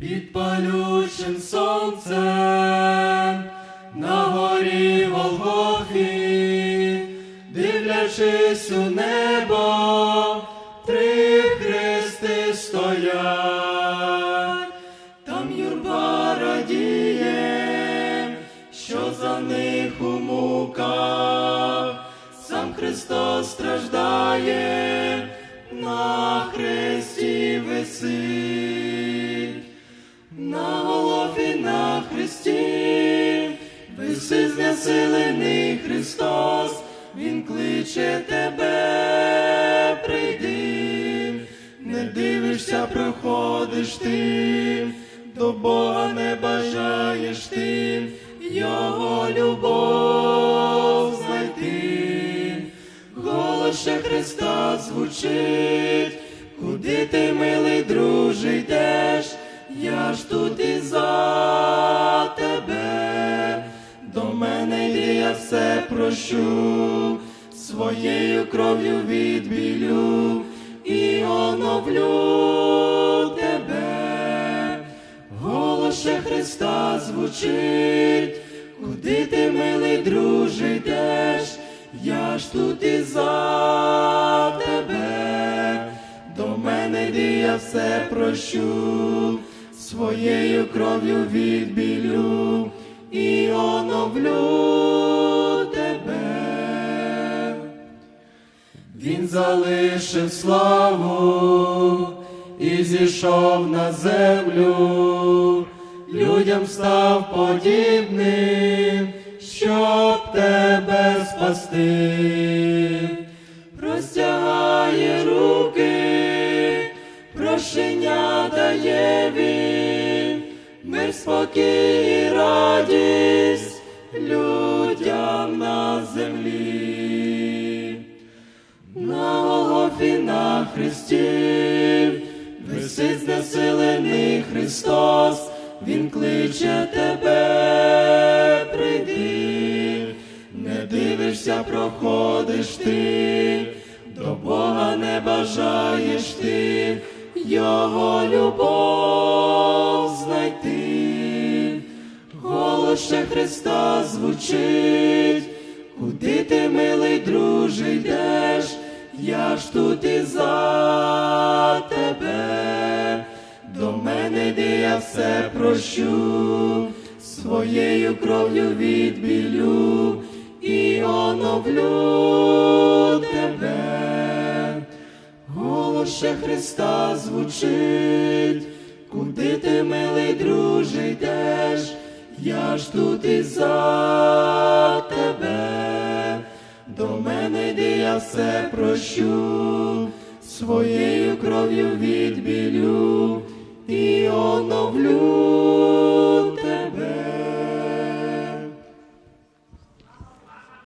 Під палючим сонцем на горі Голгофі, дивлячись у небо, три хрести стоять, там юрба радіє, що за них у муках, сам Христос страждає, на хресті, виси знесилений Христос, Він кличе тебе, прийди, не дивишся, проходиш ти, до Бога не бажаєш ти, Його любов знайти. Голос ще Христа звучить, куди ти, милий друже, йдеш, я ж тут все прощу, своєю кров'ю відбілю і оновлю тебе. Голос ще Христа звучить, куди ти, милий друже, йдеш, я ж тут і за тебе, до мене йди, я все прощу, своєю кров'ю відбілю і оновлю залишив славу і зійшов на землю, людям став подібним, щоб тебе спасти, простягає руки, прощення дає він, мир спокій на Христі, висить знесилений Христос, Він кличе тебе, прийди, не дивишся, проходиш ти, до Бога не бажаєш ти, Його любов знайти. Голос ще Христа звучить, куди ти, милий я ж тут і за тебе, до мене йди, я все прощу, своєю кров'ю відбілю і оновлю тебе. Голос ще Христа звучить, куди ти, милий друже, йдеш, я ж тут і за йди, я все прощу, своєю кров'ю відбілю. І оновлю